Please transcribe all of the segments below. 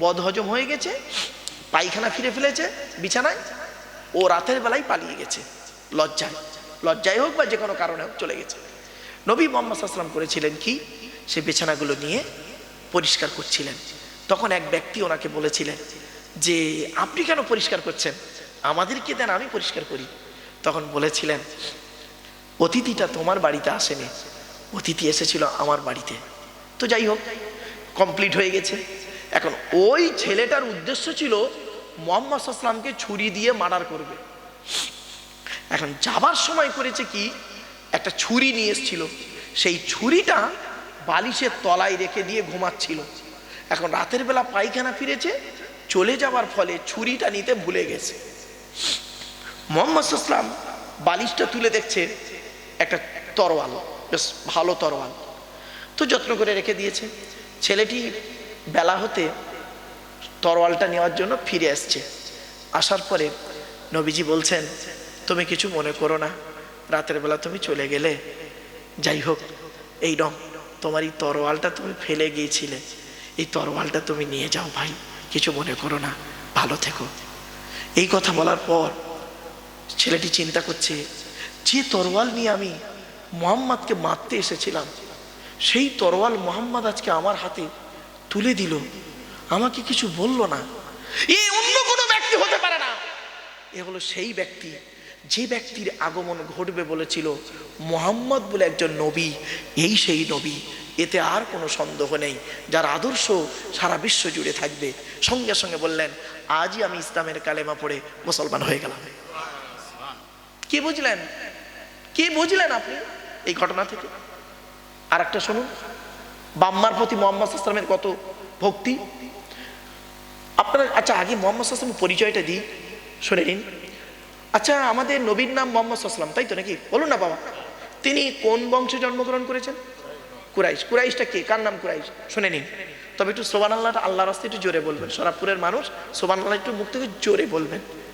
বদ হজম হয়ে গেছে, পায়খানা ফিরে ফেলেছে, বিছানায়, ও রাতের বেলায় পালিয়ে গেছে, লজ্জায়। লজ্জায় হোক বা যে কোনো কারণে হোক চলে গেছে। নবী মোহাম্মদ আসলাম করেছিলেন কি? সে বিছানাগুলো নিয়ে পরিষ্কার করছিলেন। তখন এক ব্যক্তি ওনাকে বলেছিলেন যে, আপনি কেন পরিষ্কার করছেন? আমাদেরকে দেন, আমি পরিষ্কার করি। তখন বলেছিলেন, অতিথিটা তোমার বাড়িতে আসেনি। অতিথি এসেছিল আমার বাড়িতে। তো যাই হোক কমপ্লিট হয়ে গেছে। এখন ওই ছেলেটার উদ্দেশ্য ছিল মোহাম্মদ আসলামকে ছুরি দিয়ে মার্ডার করবে। এখন যাবার সময় করেছে কি? একটা ছুরি নিয়ে এসেছিল। সেই ছুরিটা বালিশের তলায় রেখে দিয়ে ঘুমাচ্ছিল। এখন রাতের বেলা পায়খানা ফিরেছে, চলে যাওয়ার ফলে ছুরিটা নিতে ভুলে গেছে। মোহাম্মদ ইসলাম বালিশটা তুলে দেখছে, একটা তরোয়াল, বেশ ভালো তরোয়াল। তো যত্ন করে রেখে দিয়েছে। ছেলেটি বেলা হতে তরোয়ালটা নেওয়ার জন্য ফিরে আসছে। আসার পরে নবীজি বলছেন, তুমি কিছু মনে করো না, রাতের বেলা তুমি চলে গেলে। যাই হোক, এই রং তোমার এই তরোয়ালটা তুমি ফেলে গিয়েছিলে। এই তরোয়ালটা তুমি নিয়ে যাও ভাই, কিছু মনে করো না, ভালো থেকো। এই কথা বলার পর ছেলেটি চিন্তা করছে, যে তরোয়াল নিয়ে আমি মোহাম্মদকে মারতে এসেছিলাম, সেই তরোয়াল মোহাম্মদ আজকে আমার হাতে তুলে দিল। আমাকে কিছু বলল না। এ অন্য কোনো ব্যক্তি হতে পারে না। এ হলো সেই ব্যক্তি যে ব্যক্তির আগমন ঘটবে বলেছিল মোহাম্মদ বলে একজন নবী। এই সেই নবী এতে আর কোনো সন্দেহ নেই। যার আদর্শ সারা বিশ্ব জুড়ে থাকবে। সঙ্গে সঙ্গে বললেন আজই আমি ইসলামের কালেমা পড়ে মুসলমান হয়ে গেলাম। কে বুঝলেন? কে বুঝলেন আপনি এই ঘটনা থেকে? আর একটা শুনুন। বাম্মার প্রতি মোহাম্মদ ইসলামের কত ভক্তি? আপনার আচ্ছা আগে মোহাম্মদ আসলামের পরিচয়টা দিই, শুনে নিন। আচ্ছা আমাদের নবীর নাম মোহাম্মদ আসলাম তাই তো নাকি? বলুন না বাবা। তিনি কোন বংশে জন্মগ্রহণ করেছেন? কুরাইশ। কুরাইশটা কে? কার নাম কুরাইশ? শুনে নিন। তবে একটু সোবান আল্লাহটা আল্লাহ রাস্তায় একটু জোরে বলবেন। সরাবপুরের মানুষ সোবান আল্লাহ একটু মুখ থেকে জোরে বলবেন।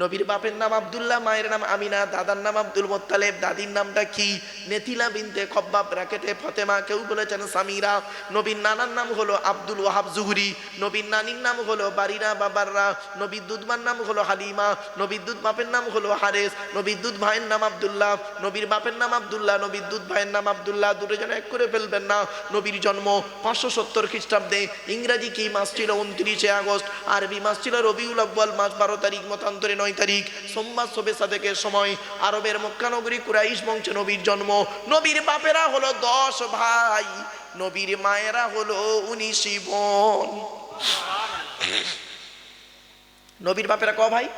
নবীর বাপের নাম আব্দুল্লাহ, মায়ের নাম আমিনা, দাদার নাম আব্দুল মোত্তালেব, দাদির নামটা কি? নেথিলা বিনতে খব্বাব ব্র্যাকেটে ফতেমা, কেউ বলেছেন সামিরা। নবীর নানার নাম হলো আব্দুল ওয়াহাব জুহরি। নবীর নানির নাম হলো বারিরা বাবাররা। নবীর দুধমার নাম হলো হালিমা। নবীর দুধ বাপের নাম হলো হারেস। নবীর দুধ ভাইয়ের নাম আব্দুল্লাহ। নবীর বাপের নাম আব্দুল্লাহ, নবীর দুধ ভাইয়ের নাম আব্দুল্লাহ। দুটো যেন এক করে ফেলবেন না। নবীর জন্ম পাঁচশো সত্তর খ্রিস্টাব্দে। ইংরাজি কি মাস ছিল? উনত্রিশে আগস্ট। আরবি মাস ছিল রবিউল আব্বাল মাস, বারো তারিখ মতান্তরে নয়। তারিখ সোমবার শোবে সাদেকের সময়। আরবের মক্কানগরী কুরাইশ বংশে নবীর জন্ম। নবীর বাপেরা হলো দশ ভাই। নবীর মায়েরা হলো উনিশ বোন। নবীর বাপেরা ক ভাই?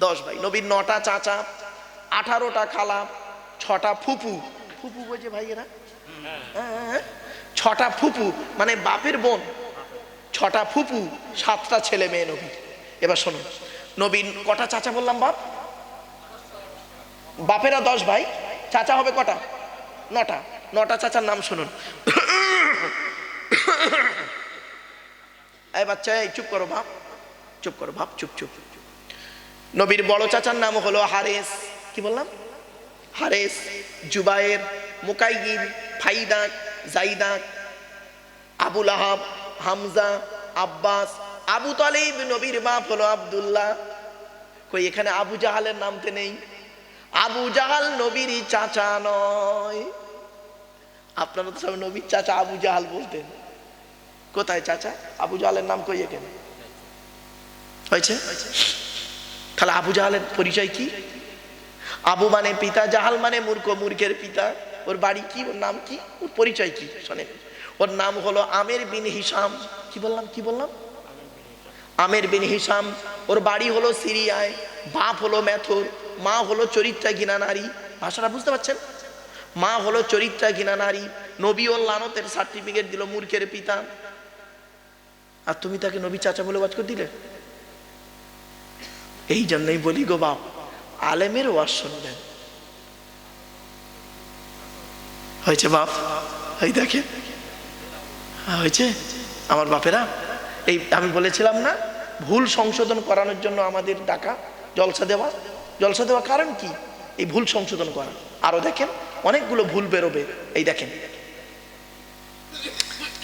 দশ ভাই। নবীর নটা চাচা আঠারোটা খালা ছটা ফুপু। ফুপু বোঝে ভাই এরা হ্যাঁ, ছটা ফুপু মানে বাপের বোন। ছটা ফুপু সাতটা ছেলে মেয়ে নবী। এবার শুনুন নবীন, কটা চাচা বললাম বাপ? বাপেরা দশ ভাই, চাচা হবে কটা? নটা। নটা চাচার নাম শুনুন। এই বাচ্চা, এই চুপ করো বাপ। চুপ করো বাপ, চুপ চুপ। নবীর বড় চাচার নাম হলো হারেস। কি বললাম? হারেস, জুবায়ের মুকাইগির ফাইদাক জাইদাক আবুল আহাব, হামজা, আব্বাস আবু তালিব নবীর বাপ হলো আবদুল্লাহ। কই, এখানে আবু জাহালের নামতে নেই। আবু জাহাল নবীরই চাচা নয়। আপনারা তো সব নবীর চাচা আবু জাহাল বলতেন। কোথায় চাচা? আবু জাহালের নাম কই এখানে? হয়েছে? তাহলে আবু জাহালের পরিচয় কি? আবু মানে পিতা, জাহাল মানে মূর্খ, মূর্খের পিতা। ওর বাড়ি কি? ওর নাম কি? ওর পরিচয় কি? শোনেন। ওর নাম হলো আমের বিন হিসাম কি বললাম? কি বললাম? আমের বিন হিসাম ওর বাড়ি হলো সিরিয়ায় বাপ হলো মেথর মা হলো চরিত্রা ঘিনা নারী। ভাষাটা বুঝতে পারছেন? মা হলো চরিত্রা ঘিনা নারী নবী ও লানতের সার্টিফিকেট দিল মূর্খের পিতা। আর তুমি তাকে নবী চাচা বলে ওয়াজ করে দিলে? এই জন্যই বলি গো বাপ আলেমের ওয়াজ শুনবেন। হয়েছে বাপ? এই দেখে হ্যাঁ, হয়েছে? আমার বাপেরা? এই আমি বলেছিলাম না, ভুল সংশোধন করানোর জন্য আমাদের ডাকা জলসা দেওয়া। জলসা দেওয়া কারণ কি? এই ভুল সংশোধন করা। আরও দেখেন, অনেকগুলো ভুল বেরোবে, এই দেখেন।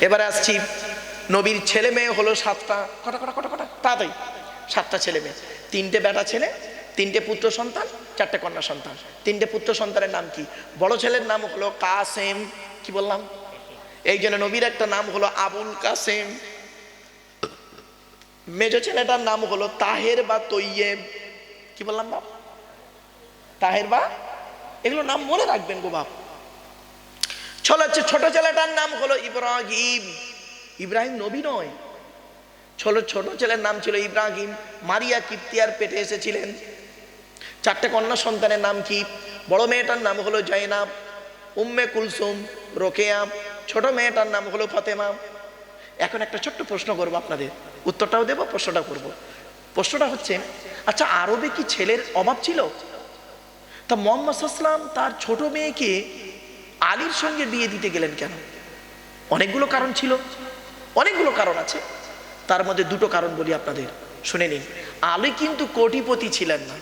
এবারে আসছি, নবীর ছেলে মেয়ে হলো সাতটা, কটা কটা কটা কটা? তাড়াতাড়ি, সাতটা ছেলে মেয়ে। তিনটে বেটা ছেলে, তিনটে পুত্র সন্তান, চারটে কন্যা সন্তান। তিনটে পুত্র সন্তানের নাম কি? বড় ছেলের নাম হলো কাসেম, কি বললাম? এই জন্য নবীর একটা নাম হলো আবুল কাসেম। মেজ ছেলেটার নাম হলো তাহের বা তৈয়েব। কি বললাম বাপ? তাহের বা? এগুলো নাম মনে রাখবেন গো বাপ। ছোট ছোট ছেলেটার নাম হলো ইব্রাহিম। ইব্রাহিম নবী নয়। ছোট ছোট ছেলের নাম ছিল ইব্রাহিম। মারিয়া কিপ্তিয়ার পেটে এসেছিলেন। চারটে কন্যা সন্তানের নাম কি? বড় মেয়েটার নাম হলো জয়নাব, উম্মে কুলসুম, রোকেয়া। ছোট মেয়েটার নাম হলো ফতেমা। এখন একটা ছোট্ট প্রশ্ন করব আপনাদের। উত্তরটাও দেবো, প্রশ্নটাও করব। প্রশ্নটা হচ্ছে আচ্ছা আরবে কি ছেলের অভাব ছিল? তা মোহাম্মদ সাল্লাম তার ছোট মেয়েকে আলীর সঙ্গে বিয়ে দিতে গেলেন কেন? অনেকগুলো কারণ ছিল, অনেকগুলো কারণ আছে। তার মধ্যে দুটো কারণ বলি আপনাদের, শুনে নিন। আলী কিন্তু কোটিপতি ছিলেন না।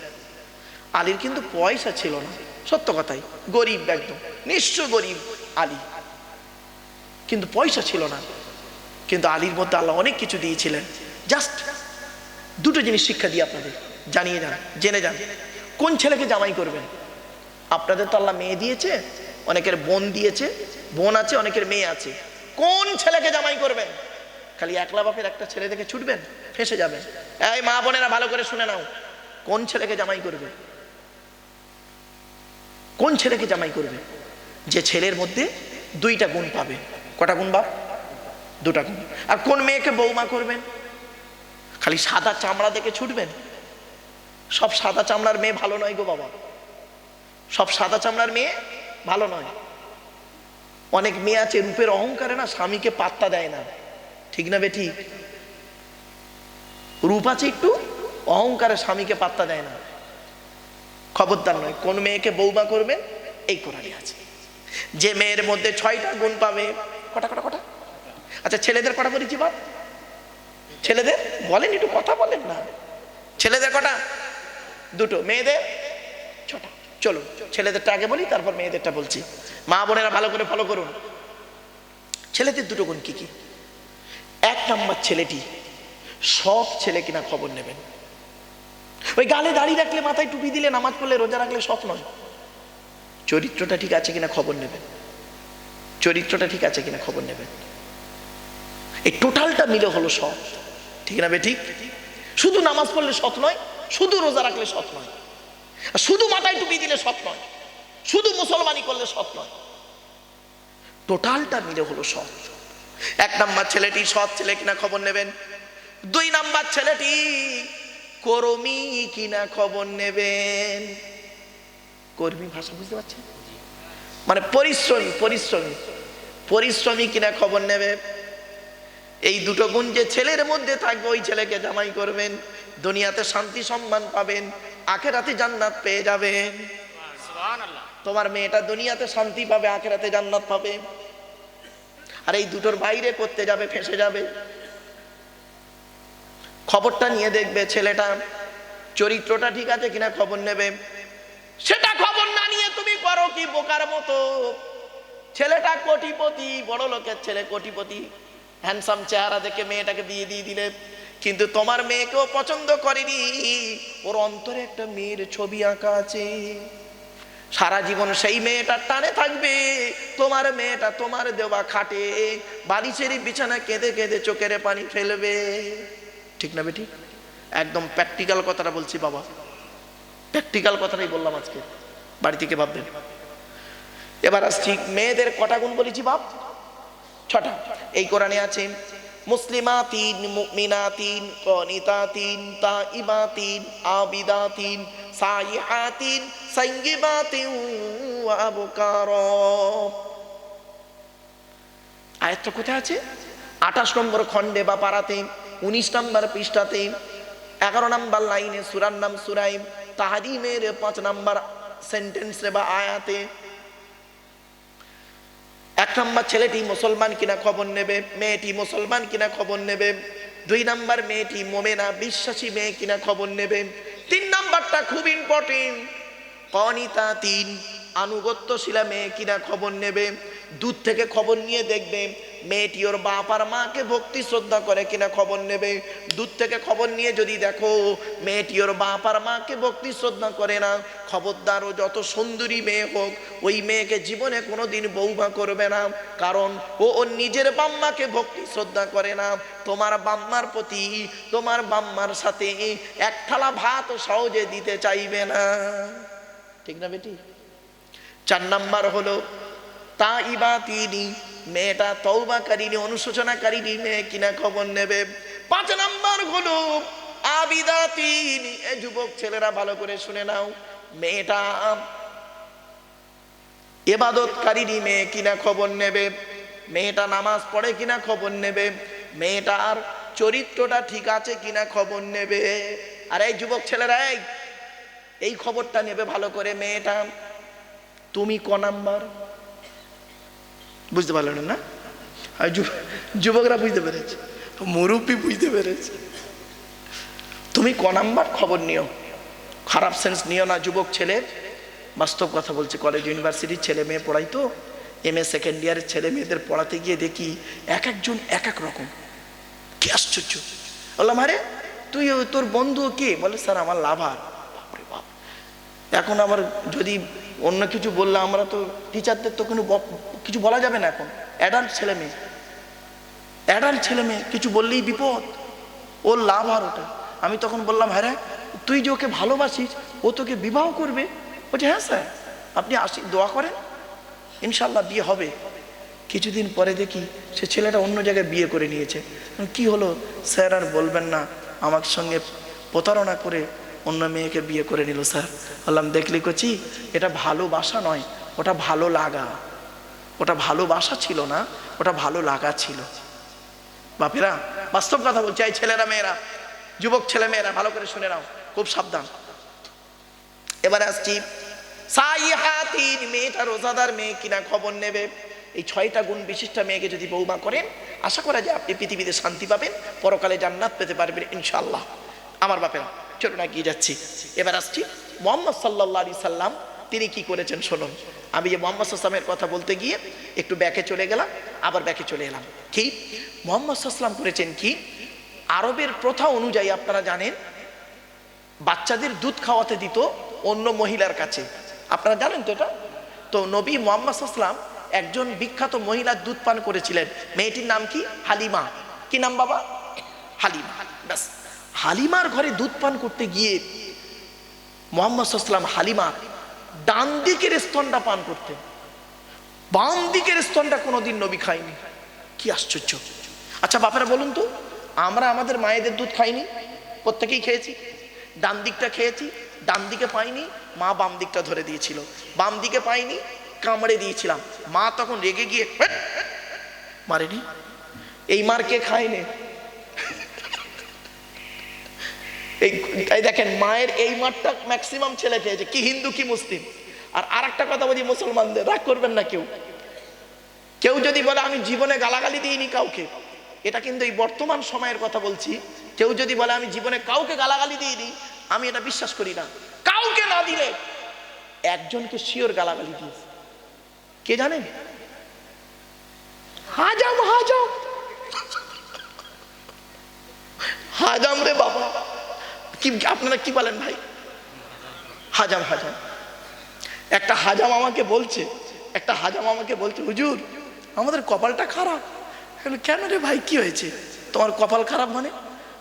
আলীর কিন্তু পয়সা ছিল না, সত্য কথাই। গরিব একদম নিঃস্ব গরিব আলী। কিন্তু পয়সা ছিল না। কিন্তু আলীর মধ্যে আল্লাহ অনেক কিছু দিয়েছিলেন। জাস্ট দুটো জিনিস শিক্ষা দিই আপনাদের, জানিয়ে যান, জেনে যান। কোন ছেলেকে জামাই করবেন? আপনাদের তো আল্লাহ মেয়ে দিয়েছে, অনেকের বোন দিয়েছে, বোন আছে, অনেকের মেয়ে আছে। কোন ছেলেকে জামাই করবেন? খালি একলা বাপের একটা ছেলে দেখে ছুটবেন, ফেসে যাবেন। এই মা বোনেরা ভালো করে শুনে নাও, কোন ছেলেকে জামাই করবে? কোন ছেলেকে জামাই করবে? যে ছেলের মধ্যে দুইটা গুণ পাবে। কটা গুণ বাপ? দুটা গুণ আর কোন মেয়েকে বৌমা করবেন? খালি সাদা চামড়া দেখে ছুটবেন? সব সাদা চামড়ার মেয়ে ভালো নয় গো বাবা। সব সাদা চামড়ার মেয়ে ভালো নয়। অনেক মেয়ে আছে, রূপের অহংকারে না স্বামীকে পাত্তা দেয় না। ঠিক না বে ঠিক রূপ আছে একটু, অহংকারে স্বামীকে পাত্তা দেয় না। খবরদার নয়, কোন মেয়েকে বৌমা করবেন? এই কোরআনে আছে। যে মেয়ের মধ্যে ছয়টা গুণ পাবে, কটা কটা কটা? আচ্ছা ছেলেদের কটা বলেছি বাপ ছেলেদের? বলেন, একটু কথা বলেন না। ছেলেদের কটা? দুটো। মেয়েদের? ছটা। চলুন, ছেলেদেরটা আগে বলি, তারপর মেয়েদেরটা বলছি। মা বোনেরা ভালো করে ফলো করুন। ছেলেদের দুটো গুণ কি কি? এক নম্বর ছেলেটি সব ছেলে কিনা খবর নেবেন। ওই গালে দাঁড়িয়ে রাখলে, মাথায় টুপি দিলে, নামাজ পড়লে, রোজা রাখলে সব নয়। চরিত্রটা ঠিক আছে কিনা খবর নেবেন? চরিত্রটা ঠিক আছে কিনা খবর নেবেন? এই টোটালটা মিলে হলো সৎ। ঠিক না বে ঠিক? শুধু নামাজ পড়লে সৎ নয়, শুধু রোজা রাখলে সৎ নয়। শুধু মাথায় টুপি দিলে সৎ নয়, শুধু মুসলমানি করলে সৎ নয়। টোটালটা মিলে হলো সৎ। এক নাম্বার ছেলেটি সৎ ছেলে কিনা খবর নেবেন? দুই নাম্বার ছেলেটি কর্মী কিনা খবর নেবেন? কর্মী ভাষা বুঝতে পারছেন? মানে পরিশ্রমী পরিশ্রমী। পরিশ্রমী কিনা খবর নেবে? এই দুটো গুণ যে ছেলের মধ্যে থাকবে ওই ছেলেকে জামাই করবেন দুনিয়াতে শান্তি সম্মান পাবেন আখেরাতে জান্নাত পেয়ে যাবেন। তোমার মেয়েটা দুনিয়াতে শান্তি পাবে আখেরাতে জান্নাত পাবে। আর এই দুটোর বাইরে করতে যাবে ফেসে যাবে। খবরটা নিয়ে দেখবে ছেলেটা চরিত্রটা ঠিক আছে কিনা খবর নেবে। সেটা খবর না নিয়ে তুমি করো কি বোকার মতো। ছেলেটা কোটিপতি বড় লোকের ছেলে কোটিপতি। হ্যান্ডসাম চেহারা দেখে মেয়েটাকে বিয়ে দিয়ে দিলে। কিন্তু তোমার মেয়েকেও পছন্দ করেনি। ওর অন্তরে একটা মেয়ের ছবি আঁকা আছে। সারা জীবন সেই মেয়েটার টানে থাকবে। তোমার মেয়েটা তোমার দেওয়া খাটে। বালিশের বিছানা কেঁদে কেঁদে চোখের পানি ফেলবে। ঠিক না বেটি? একদম প্র্যাকটিক্যাল কথাটা বলছি বাবা। প্র্যাকটিক্যাল কথাটাই বললাম আজকে। বাড়ি থেকে ভাববেন। এবার আসছি মেয়েদের কটা গুণ বলেছি বাপ? ছটা। এই কোরআনে আছে, মুসলিমাতিন, মুমিনাতিন, কনিতাতিন, তাইবাতিন, আবিদাতিন, সাইহাতিন সাইয়িবাতিন ওয়া আবকার। আয়াতটা কোথায় আছে? আঠাশ নম্বর খণ্ডে বা পাড়াতে, উনিশ নম্বর পৃষ্ঠাতে, এগারো নম্বর লাইনে সুরার নাম সুরাইম, তাহারিমের পাঁচ নম্বর সেন্টেন্সে বা আয়াতে নম্বর, ছেলেটি মুসলমান কিনা খবর নেবে, মেয়েটি মুসলমান কিনা খবর নেবে, দুই নাম্বার, মেয়েটি মোমেনা, বিশ্বাসী মেয়ে কিনা খবর নেবে। তিন নাম্বারটা খুব ইম্পর্টেন্ট অনিতা তিন, আনুগত্যশীলা মেয়ে কিনা খবর নেবে। দূর থেকে খবর নিয়ে দেখবে মেয়েটি ওর বাপ আর মাকে ভক্তি শ্রদ্ধা করে কিনা খবর নেবে? দূর থেকে খবর নিয়ে যদি দেখো, মেয়েটি ওর বাপ আর মাকে ভক্তি শ্রদ্ধা করে না, খবরদার ও যত সুন্দরী মেয়ে হোক, ওই মেয়েকে জীবনে কোনো দিন বৌমা করবে না, কারণ ও ওর নিজের বাম্মাকে ভক্তি শ্রদ্ধা করে না। তোমার বাম্মার প্রতি, তোমার বাম্মার সাথে এক থালা ভাত সহজে দিতে চাইবে না। ঠিক না বেটি? চার নাম্বার হলো তা ইবা তিনি মেয়েটা তৌবাকারিনী অনুশোচনাকারিনী মেয়ে কিনা খবর নেবে? পাঁচ নাম্বার হলো, আবিদা তিনি। এ যুবক ছেলেরা ভালো করে শুনে নাও। মেয়েটা এবাদতকারিনী মেয়ে কিনা খবর নেবে? মেয়েটা নামাজ পড়ে কিনা খবর নেবে? মেয়েটার চরিত্রটা ঠিক আছে কিনা খবর নেবে? আর এই যুবক ছেলেরা, এই এই খবরটা নেবে ভালো করে। মেয়েটা, তুমি ক নাম্বার? বুঝতে পারলেন না? আর যুবকরা বুঝতে পেরেছে। মুরব্বী বুঝতে পেরেছে। তুমি ক নাম্বার খবর নিও। খারাপ সেন্স নিও না যুবক ছেলের বাস্তব কথা বলছে কলেজ ইউনিভার্সিটির ছেলে মেয়ে পড়াই তো। এম এ সেকেন্ড ইয়ারের ছেলে মেয়েদের পড়াতে গিয়ে দেখি এক একজন এক এক রকম। কি আশ্চর্য। বললাম, আরে, তুই, তোর বন্ধু কে? বলে, স্যার, আমার লাভার এখন আবার যদি অন্য কিছু বললে, আমরা তো টিচারদের তো কোনো কিছু বলা যাবে না এখন। অ্যাডাল্ট ছেলে মেয়ে। অ্যাডাল্ট ছেলে মেয়ে, কিছু বললেই বিপদ। ওর লাভ আর ওটা। আমি তখন বললাম হ্যাঁ তুই যে ওকে ভালোবাসিস, ও তোকে বিবাহ করবে। বলছে হ্যাঁ স্যার, আপনি আসি, দোয়া করেন। ইনশাল্লাহ বিয়ে হবে। কিছুদিন পরে দেখি, সে ছেলেটা অন্য জায়গায় বিয়ে করে নিয়েছে। কি হলো? স্যার আর বলবেন না। আমার সঙ্গে প্রতারণা করে অন্য মেয়েকে বিয়ে করে নিল, স্যার। বললাম, দেখলি কচি, এটা ভালোবাসা নয়, ওটা ভালো লাগা। ওটা ভালোবাসা ছিল না, ওটা ভালো লাগা ছিল। বাপেরা, বাস্তব কথা বলছি, এই ছেলেরা, মেয়েরা, যুবক ছেলে, মেয়েরা, ভালো করে শুনে নাও, খুব সাবধান। এবার আসছি সাইহাতিন মেয়েটা, রোজাদার মেয়ে কিনা খবর নেবে। এই ছয়টা গুণ বিশিষ্ট মেয়েকে যদি বৌমা করেন, আশা করা যায় আপনি পৃথিবীতে শান্তি পাবেন, পরকালে জান্নাত পেতে পারবেন ইনশাল্লাহ আমার বাপেরা চলুন এগিয়ে যাচ্ছি। এবার আসছি। মোহাম্মদ সাল্লাহ আলি সাল্লাম, তিনি কি করেছেন শুনুন। আমি যে মোহাম্মদ সাল্লামের কথা বলতে গিয়ে একটু ব্যাকে চলে গেলাম, আবার ব্যাকে চলে এলাম। কি? মোহাম্মদ সাল্লাম করেছেন কি? আরবের প্রথা অনুযায়ী আপনারা জানেন, বাচ্চাদের দুধ খাওয়াতে দিত অন্য মহিলার কাছে। আপনারা জানেন তো এটা? তো নবী মোহাম্মদ আসলাম একজন বিখ্যাত মহিলার দুধ পান করেছিলেন। মেয়েটির নাম কি? হালিমা। কি নাম বাবা? হালিমা। ব্যাস। হালিমার ঘরে দুধ পান করতে গিয়ে মোহাম্মদ আসলাম হালিমা ডান দিকের স্তনটা পান করতেন। বাম দিকের স্তনটা কোনোদিন নবী খায়নি। কি আশ্চর্য। আচ্ছা বাপেরা, বলুন তো, আমরা আমাদের মায়েদের দুধ খাইনি? প্রত্যেকেই খেয়েছি। ডান দিকটা খেয়েছি, ডান দিকে পাইনি, মা বাম দিকটা ধরে দিয়েছিল। বাম দিকে পাইনি, কামড়ে দিয়েছিলাম। মা তখন রেগে গিয়ে! মারেনি? এই মার কে খায়নি এই দেখেন, মায়ের এই মাঠটা ম্যাক্সিমাম ছেলে খেয়েছে কি হিন্দু, কি মুসলিম। আর আর একটা কথা বলি, মুসলমানদের, রাগ করবেন না কেউ। কেউ যদি বলে, আমি জীবনে গালাগালি দিইনি কাউকে, এটা কিন্তু এই বর্তমান সময়ের কথা বলছি। কেউ যদি বলে, আমি জীবনে কাউকে গালাগালি দিইনি, আমি এটা বিশ্বাস করি না। কাউকে না দিলে একজনকে শিওর গালাগালি দিয়েছে। কে জানেন হাজাম হাজাম। হাজাম রে বাবা। কি আপনারা কি বলেন ভাই? হাজাম হাজাম একটা হাজাম আমাকে বলছে, একটা হাজাম আমাকে বলছে, হুজুর, আমাদের কপালটা খারাপ। কেন রে ভাই, কি হয়েছে? তোমার কপাল খারাপ মানে?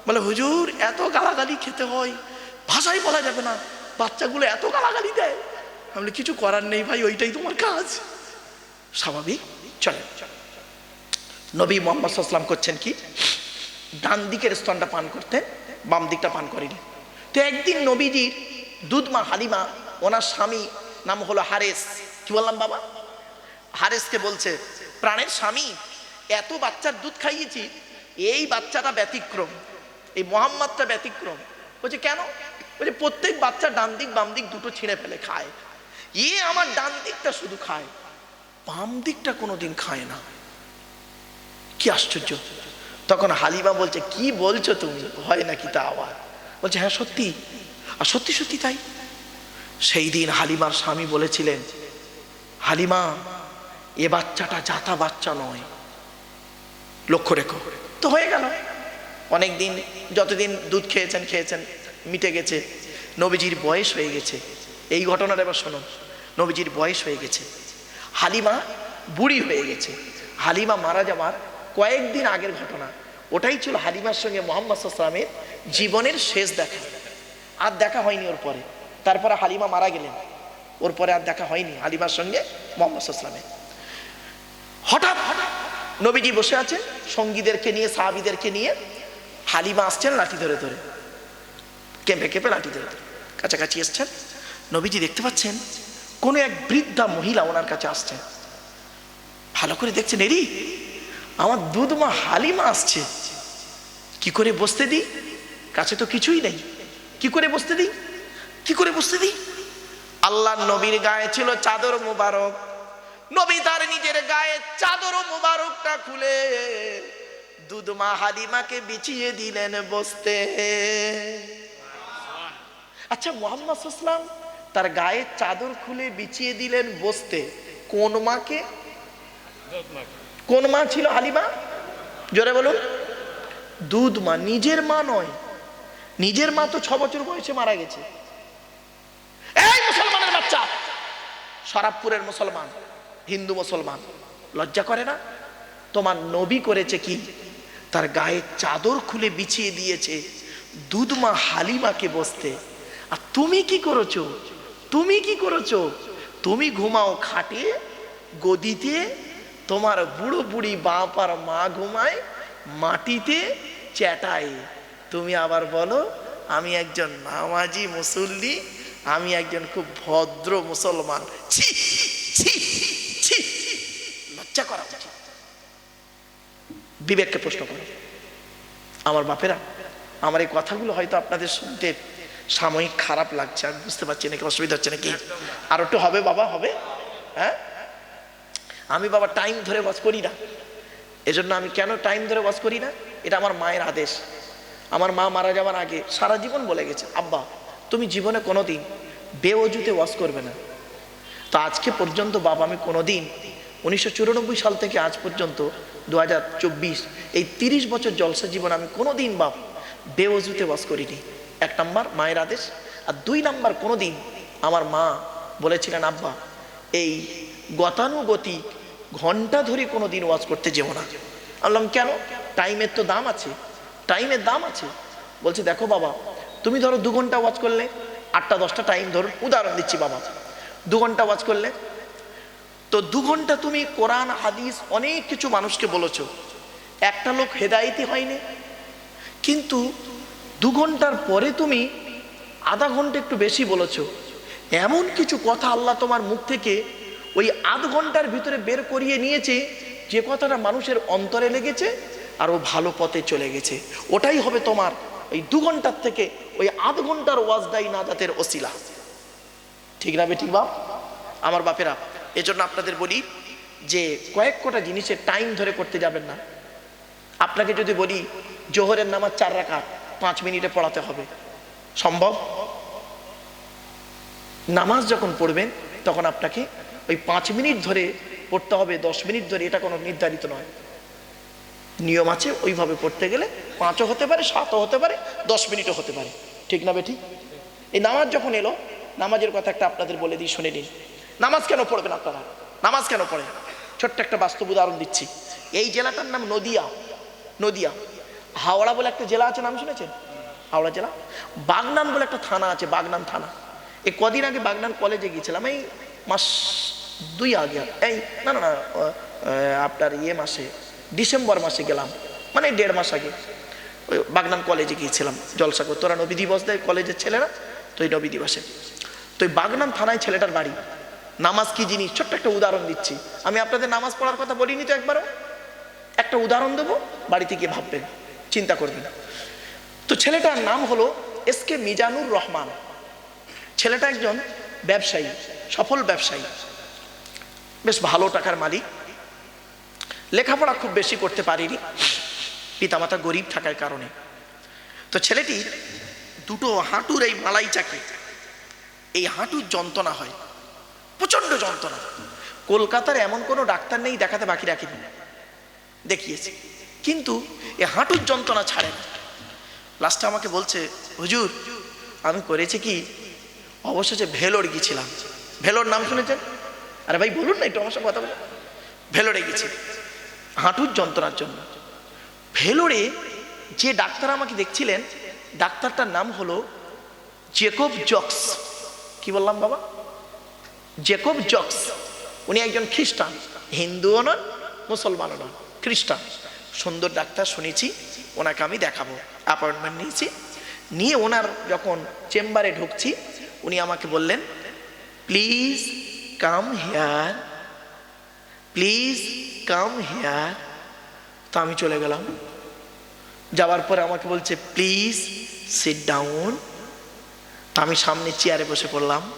বলে, হুজুর, এত গালাগালি খেতে হয়। ভাষাই বলা যাবে না। বাচ্চাগুলো এত গালাগালি দেয়। আমি কিছু করার নেই ভাই, ওইটাই তোমার কাজ। স্বাভাবিক। চলে। নবী মোহাম্মদ সাল্লাম করছেন কি? ডান দিকের স্তনটা পান করতেন বাম দিকটা পান করেনি। তো একদিন নবীজির দুধমা হালিমা, ওনার স্বামী, নাম হলো হারেস। কি বললাম বাবা? হারেসকে বলছে, প্রাণের স্বামী, এত বাচ্চার দুধ খাইয়েছি, এই বাচ্চাটা ব্যতিক্রম, এই মোহাম্মদটা ব্যতিক্রম। বলছে, কেন? বলছে, প্রত্যেক বাচ্চা ডান দিক, বাম দিক দুটো ছিঁড়ে ফেলে খায়। এ আমার ডান দিকটা শুধু খায়, বাম দিকটা কোনোদিন খায় না। কি আশ্চর্য! তখন হালিমা বলছে, কি বলছো তুমি? হয় নাকি তা আবার? বলছে হ্যাঁ সত্যি। আর সত্যি সত্যি তাই। সেই দিন হালিমার স্বামী বলেছিলেন, হালিমা, এ বাচ্চাটা যাতা বাচ্চা নয়। লক্ষ্য রেখো, তো হয়ে গেল। অনেক দিন যতদিন দুধ খেয়েছেন খেয়েছেন, মিটে গেছে। নবীজির বয়স হয়ে গেছে। এই ঘটনাটা এবার শোনো। নবীজির বয়স হয়ে গেছে। হালিমা বুড়ি হয়ে গেছে। হালিমা মারা যাওয়ার কয়েকদিন আগের ঘটনা। ওটাই ছিল হালিমার সঙ্গে মোহাম্মদ সাল্লামের জীবনের শেষ দেখা। আর দেখা হয়নি ওর পরে। তারপরে হালিমা মারা গেলেন। ওর পরে আর দেখা হয়নি হালিমার সঙ্গে মোহাম্মদ সাল্লামের হঠাৎ হঠাৎ নবীজি বসে আছেন, সঙ্গীদেরকে নিয়ে, সাহাবিদেরকে নিয়ে। হালিমা আসছেন লাঠি ধরে ধরে। কেঁপে কেঁপে লাঠি ধরে ধরে। কাছাকাছি এসছেন। নবীজি দেখতে পাচ্ছেন, কোনো এক বৃদ্ধা মহিলা ওনার কাছে আসছেন। ভালো করে দেখছেন, এরি আমার দুধ মা হালিমা আসছে। কি করে বসতে দিই? কাছে তো কিছুই নেই। কি করে বসতে দিই? কি করে বসতে দিই? আল্লাহ নবীর গায়ে ছিল চাদর মুবারক। নবী তার নিজের গায়ে চাদর মুবারকটা খুলে দুধমা হালিমাকে বিছিয়ে দিলেন বসতে। আচ্ছা মোহাম্মদ ইসলাম তার গায়ে চাদর খুলে বিছিয়ে দিলেন বসতে। কোন মাকে? কোন মা ছিল হালিমা? জোরে বলুন। দুধ মা, নিজের মা নয়। নিজের মা তো ছ বছর বয়সে মারা গেছে। এই মুসলমানের বাচ্চা! শরাবপুরের মুসলমান, হিন্দু মুসলমান, লজ্জা করে না? তোমার নবী করেছে কি? তার গায়ে চাদর খুলে বিছিয়ে দিয়েছে। দুধমা হালিমাকে বসতে, আর তুমি কি করেছ? তুমি কি করেছ? তুমি ঘুমাও খাটে, গদিতে তোমার বুড়ো বুড়ি বাপ আর মা ঘুমায় মাটিতে চেটায় তুমি আবার বলো আমি একজন নামাজি মুসল্লি আমি একজন খুব ভদ্র মুসলমান। ছি ছি ছি লজ্জা করা বিবেককে প্রশ্ন করো। আমার বাপেরা আমার এই কথাগুলো হয়তো আপনাদের শুনতে সাময়িক খারাপ লাগছে আমি বুঝতে পারছি নাকি অসুবিধা হচ্ছে নাকি? আর একটু হবে বাবা হবে? হ্যাঁ? আমি বাবা টাইম ধরে বাস করি না। এজন্য আমি কেন টাইম ধরে বাস করি না? এটা আমার মায়ের আদেশ। আমার মা মারা যাওয়ার আগে সারা জীবন বলে গেছে, আব্বা, তুমি জীবনে কোনো দিন বেওজুতে ওয়াশ করবে না। তো আজকে পর্যন্ত বাবা আমি কোনো দিন উনিশশো চুরানব্বই সাল থেকে আজ পর্যন্ত দু হাজার চব্বিশ, এই তিরিশ বছর জলসা জীবন আমি কোনো দিন বাপ বেওজুতে ওয়াশ করিনি। এক নাম্বার মায়ের আদেশ, আর দুই নাম্বার কোনো দিন আমার মা বলেছিলেন, আব্বা, এই গতানুগতিক ঘণ্টা ধরে কোনো দিন ওয়াজ করতে যেও না। বললাম, কেন? টাইমের তো দাম আছে। টাইমের দাম আছে। বলছে, দেখো বাবা, তুমি ধরো দু ঘণ্টা ওয়াজ করলে আটটা, দশটা টাইম ধরো, উদাহরণ দিচ্ছি বাবা। দু ঘণ্টা ওয়াজ করলে, তো দু ঘণ্টা তুমি কোরআন, হাদিস অনেক কিছু মানুষকে বলেছ। একটা লোক হেদায়তি হয়নি। কিন্তু দু ঘণ্টার পরে তুমি আধা ঘণ্টা একটু বেশি বলেছ। এমন কিছু কথা আল্লাহ তোমার মুখ থেকে ওই আধ ঘণ্টার ভিতরে বের করিয়ে নিয়েছে, যে কথাটা মানুষের অন্তরে লেগেছে আর ও ভালো পথে চলে গেছে। ওটাই হবে তোমার ওই দু ঘণ্টার থেকে ওই আধ ঘণ্টার ওয়াজদাই নাজাতের ওসিলা। ঠিক না বেঠিক বাপ? আমার বাপেরা, এজন্য আপনাদের বলি যে কয়েক কটা জিনিসের টাইম ধরে করতে যাবেন না। আপনাকে যদি বলি, জোহরের নামাজ চার রাখা পাঁচ মিনিটে পড়াতে হবে। সম্ভব? নামাজ যখন পড়বেন, তখন আপনাকে ওই পাঁচ মিনিট ধরে পড়তে হবে, দশ মিনিট ধরে, এটা কোনো নির্ধারিত নয়। নিয়ম আছে, ওইভাবে পড়তে গেলে পাঁচও হতে পারে, সাতও হতে পারে, দশ মিনিটও হতে পারে। ঠিক না বেটি এই নামাজ যখন এলো, নামাজের কথা একটা আপনাদের বলে দিই, শুনে নিন। নামাজ কেন পড়বেন আপনারা? নামাজ কেন পড়েন? ছোট্ট একটা বাস্তব উদাহরণ দিচ্ছি। এই জেলাটার নাম নদিয়া নদিয়া। হাওড়া বলে একটা জেলা আছে, নাম শুনেছেন? হাওড়া জেলা? বাগনান বলে একটা থানা আছে, বাগনান থানা। এই কদিন আগে বাগনান কলেজে গিয়েছিলাম। এই মাস দুই আগে, এই, না না আপনার ইয়ে মাসে, ডিসেম্বর মাসে গেলাম মানে দেড় মাস আগে। ওই বাগনান কলেজে গিয়েছিলাম জলসা তোরা নবী দিবস দেয় কলেজের ছেলেরা, তো এই নবী দিবসে। তো এই বাগনান থানায় ছেলেটার বাড়ি। নামাজ কি জিনিস? ছোট্ট একটা উদাহরণ দিচ্ছি। আমি আপনাদের নামাজ পড়ার কথা বলিনি তো একবারও? একটা উদাহরণ দেবো? বাড়িতে গিয়ে ভাববেন, চিন্তা করবেন। তো ছেলেটার নাম হলো এস কে মিজানুর রহমান। ছেলেটা একজন ব্যবসায়ী। সফল ব্যবসায়ী। বেশ ভালো টাকার মালিক। লেখাপড়া খুব বেশি করতে পারিনি। পিতামাতা গরিব থাকার কারণে। তো ছেলেটি দুটো হাঁটুর এই মালাই চাকে এই হাঁটুর যন্ত্রণা হয়। প্রচণ্ড যন্ত্রণা। কলকাতার এমন কোনো ডাক্তার নেই দেখাতে বাকি রাখিনি। দেখিয়েছি। কিন্তু এ হাঁটুর যন্ত্রণা ছাড়ে না। লাস্টে আমাকে বলছে, হুজুর, আমি করেছি কি? অবশেষে ভেলোর গিয়েছিলাম। ভেলোর নাম শুনেছেন? আরে ভাই, বলুন না একটু আমার সঙ্গে কথা বলুন। ভেলোরে গেছি। হাঁটুর যন্ত্রণার জন্য। ভেলোরে যে ডাক্তার আমাকে দেখছিলেন, ডাক্তারটার নাম হলো জেকব জক্স। কি বললাম বাবা? জেকব জক্স। উনি একজন খ্রিস্টান। হিন্দুও নন, মুসলমানও নন, খ্রিস্টান। সুন্দর ডাক্তার শুনেছি, ওনাকে আমি দেখাবো। অ্যাপয়েন্টমেন্ট নিয়েছি। নিয়ে ওনার যখন চেম্বারে ঢুকছি, উনি আমাকে বললেন please come here please come here তো আমি চলে গেলাম। যাওয়ার পরে আমাকে বলছে প্লিজ সিট ডাউন তা আমি সামনে চেয়ারে বসে পড়লাম।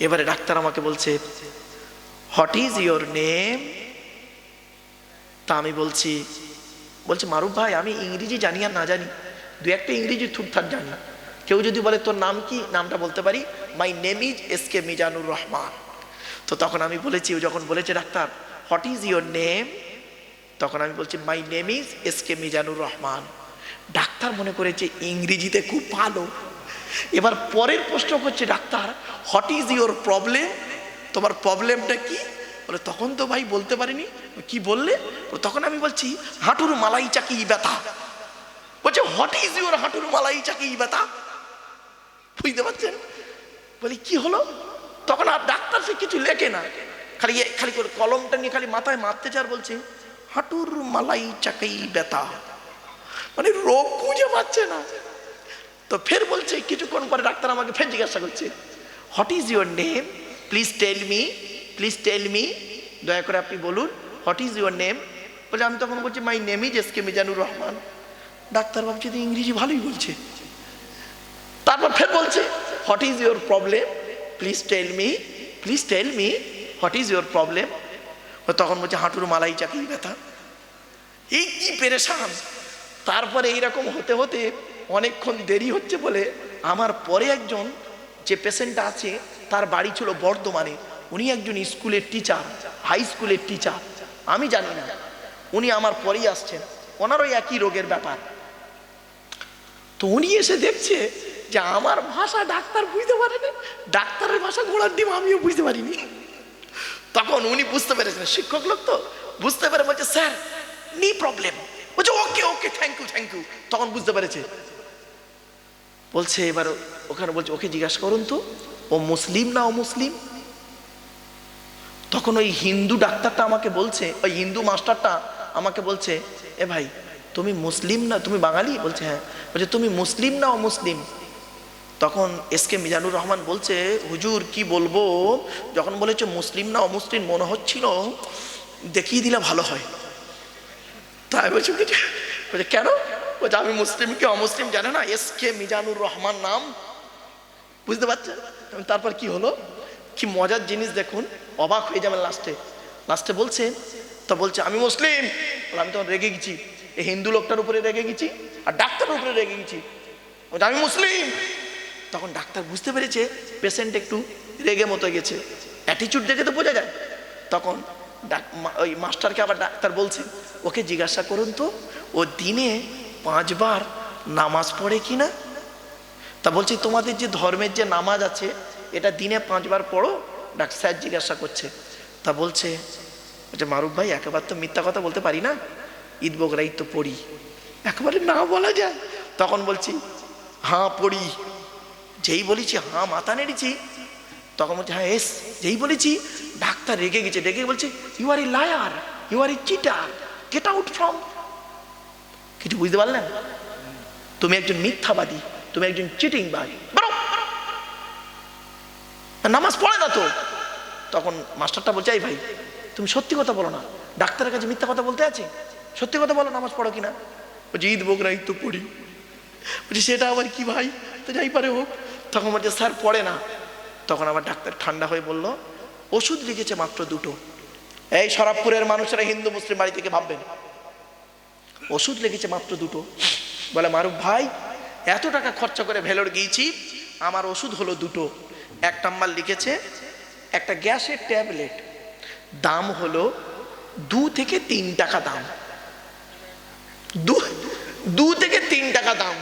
এবারে ডাক্তার আমাকে বলছে হোয়াট ইজ ইয়োর নেম তা আমি বলছি, বলছে, মারুফ ভাই, আমি ইংরেজি জানি আর না জানি। দু একটা ইংরেজি থুটথাট জানি। কেউ যদি বলে তোর নাম কি, নামটা বলতে পারি? My name is S K Mizanur Rahman তো তখন আমি বলেছি ও যখন বলেছে doctor what is your name তখন আমি বলছি my name is S K Mizanur Rahman doctor মনে করেছে ইংরেজিতে খুব ভালো। এবার পরের প্রশ্ন করছে doctor what is your problem তোমার প্রবলেমটা কি? বলে তখন তো ভাই বলতে পারিনি। কি বললে? বলে, তখন আমি বলছি হাঁটুর মালাই চাকি ব্যথা। বলছে হোয়াট ইজ ইউর হাঁটুর মালাই চাকি ব্যথা? বুঝতে পারছেন? বলি, কি হলো? তখন আর ডাক্তার সে কিছু লেখে না। খালি খালি করে কলমটা নিয়ে খালি মাথায় মারতে চার বলছে, হাঁটুর মালাই চাকাই ব্যথা। মানে রোগ খুঁজে পাচ্ছে না। তো ফের বলছে, কিছুক্ষণ পরে ডাক্তার আমাকে ফের জিজ্ঞাসা করছে what is your name please tell me please tell me দয়া করে আপনি বলুন হোয়াট ইজ ইউর নেম বলে, আমি তখন বলছি my name is S K Mizanur Rahman doctor ভাবছে ইংরেজি ভালোই বলছে, তারপর ফের বলছে what is your problem please tell me please tell me what is your problem তখন বলছে, হাঁটুর মালাই চাকরি ব্যথা। এই কি পেরেশান? তারপরে এইরকম হতে হতে অনেকক্ষণ দেরি হচ্ছে বলে আমার পরে একজন যে পেশেন্টটা আছে, তার বাড়ি ছিল বর্ধমানে। উনি একজন স্কুলের টিচার হাই স্কুলের টিচার আমি জানি না। উনি আমার পরেই আসছেন। ওনারও একই রোগের ব্যাপার। তো উনি এসে দেখছে যে আমার ভাষা ডাক্তার বুঝতে পারেনি, ডাক্তারের ভাষা ঘোড়ার ডিম আমিও বুঝতে পারিনি। তখন উনি বুঝতে পেরেছেন, শিক্ষক লোক তো, বুঝতে পেরে বলছে, স্যার, নি প্রবলেম বলছে, okay okay thank you thank you তখন বুঝতে পেরেছে। বলছে, এবার ওখানে বলছে, ওকে জিজ্ঞাসা করুন তো, ও মুসলিম না ও মুসলিম তখন ওই হিন্দু ডাক্তারটা আমাকে বলছে, ওই হিন্দু মাস্টারটা আমাকে বলছে, এ ভাই, তুমি মুসলিম না, তুমি বাঙালি? বলছে হ্যাঁ। বলছে, তুমি মুসলিম না ও মুসলিম তখন এস কে মিজানুর রহমান বলছে, হুজুর, কি বলব? যখন বলেছে, মুসলিম না অমুসলিম? মনে হচ্ছিল, দেখিয়ে দিলে ভালো হয়। তাই বলছি বলছে, কেন? বলছে, আমি মুসলিম কি অমুসলিম? জানে না, এস কে মিজানুর রহমান নাম। বুঝতে পারছেন? তারপর কি হলো? কি মজার জিনিস দেখুন, অবাক হয়ে যাবেন লাস্টে। লাস্টে বলছে, তো বলছে, আমি মুসলিম? আমি তখন রেগে গেছি। এই হিন্দু লোকটার উপরে রেগে গেছি আর ডাক্তারের উপরে রেগে গেছি। আমি মুসলিম? তখন ডাক্তার বুঝতে পেরেছে পেশেন্ট একটু রেগে মতো গেছে। অ্যাটিচিউড দেখে তো বোঝা যায়। তখন ডাক- ওই মাস্টারকে আবার ডাক্তার বলছে, ওকে জিজ্ঞাসা করুন তো, ও দিনে পাঁচবার নামাজ পড়ে কি না? তা বলছি, তোমাদের যে ধর্মের যে নামাজ আছে, এটা দিনে পাঁচবার পড়ো? ডাক্তার স্যার জিজ্ঞাসা করছে। তা বলছে বলছে মারুফ ভাই, একেবারে তো মিথ্যা কথা বলতে পারি না? ঈদ বকরাই তো পড়ি। একেবারে না বলা যায়? তখন বলছি হ্যাঁ পড়ি। যেই বলেছি হ্যাঁ মাথা নেড়েছি। তখন বলছে হ্যাঁ এস, যেই বলেছি, ডাক্তার রেগে গেছে। রেগে বলছে you are a liar you are a cheater get out from কিছু বুঝতে পারলেন? তুমি একজন মিথ্যাবাদী, তুমি একজন চিটিং বাদী নামাজ পড়ে না তো। তখন মাস্টারটা বলছে, এই ভাই, তুমি সত্যি কথা বলো না। ডাক্তারের কাছে মিথ্যা কথা বলতে আছে? সত্যি কথা বলো, নামাজ পড়ো কিনা? বলছে, ঈদ বকরা ঈদ তো পড়ি। বলছি, সেটা আবার কি ভাই? তো যাই পারে হোক। তখন বলছে, স্যার, পড়ে না। তখন আবার ডাক্তার ঠান্ডা হয়ে বলল, ওষুধ লিখেছে মাত্র দুটো। এই শরাবপুরের মানুষেরা হিন্দু, মুসলিম বাড়ি থেকে ভাববেন। ওষুধ লেগেছে মাত্র দুটো। বলে, মারুফ ভাই, এত টাকা খরচা করে ভেলোর গিয়েছি, আমার ওষুধ হলো দুটো। এক নাম্বার লিখেছে, একটা গ্যাসের ট্যাবলেট। দাম হলো দু থেকে তিন টাকা দাম। দু তিন টাকা দাম।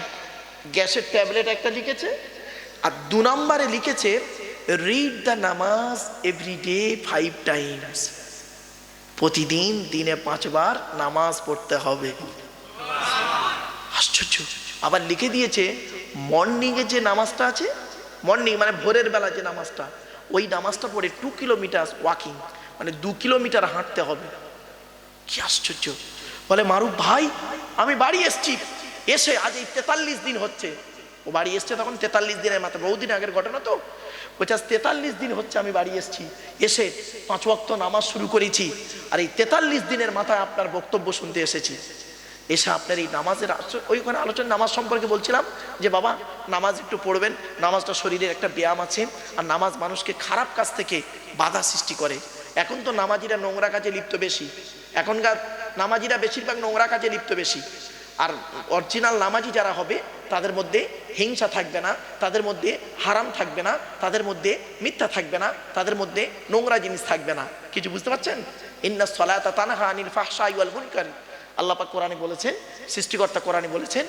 গ্যাসের ট্যাবলেট একটা লিখেছে, আর দু নম্বরে লিখেছে read the namaz every day five times প্রতিদিন দিনে পাঁচবার নামাজ পড়তে হবে। আশ্চর্য। আবার লিখে দিয়েছে মর্নিংয়ে যে নামাজটা আছে মর্নিং মানে ভোরের বেলা যে নামাজটা, ওই নামাজটা পড়ে টু কিলোমিটার ওয়াকিং মানে দু কিলোমিটার হাঁটতে হবে। কি আশ্চর্য। বলে, মারুফ ভাই, আমি বাড়ি এসছি। এসে আজ এই তেতাল্লিশ দিন হচ্ছে। ও বাড়ি এসছে তখন তেতাল্লিশ দিনের মাথায়, বহুদিন আগের ঘটনা তো। বলছে তেতাল্লিশ দিন হচ্ছে আমি বাড়ি এসছি। এসে পাঁচ ওয়াক্ত নামাজ শুরু করেছি। আর এই তেতাল্লিশ দিনের মাথায় আপনার বক্তব্য শুনতে এসেছি। এসে আপনার এই নামাজের ওইখানে আলোচনা, নামাজ সম্পর্কে বলছিলাম যে, বাবা, নামাজ একটু পড়বেন। নামাজটা শরীরের একটা ব্যায়াম আছে। আর নামাজ মানুষকে খারাপ কাজ থেকে বাধা সৃষ্টি করে। এখন তো নামাজিরা নোংরা কাজে লিপ্ত বেশি। এখনকার নামাজিরা বেশিরভাগ নোংরা কাজে লিপ্ত বেশি। আর অরিজিনাল নামাজি যারা হবে, তাদের মধ্যে হিংসা থাকবে না, তাদের মধ্যে হারাম থাকবে না, তাদের মধ্যে মিথ্যা থাকবে না, তাদের মধ্যে নোংরা জিনিস থাকবে না। কিছু বুঝতে পারছেন? ইন্না সলায়তা তানহা আনিল ফাহসা ইউল মুনকার। আল্লাপাক কোরআনে বলেছেন, সৃষ্টিকর্তা কোরআনে বলেছেন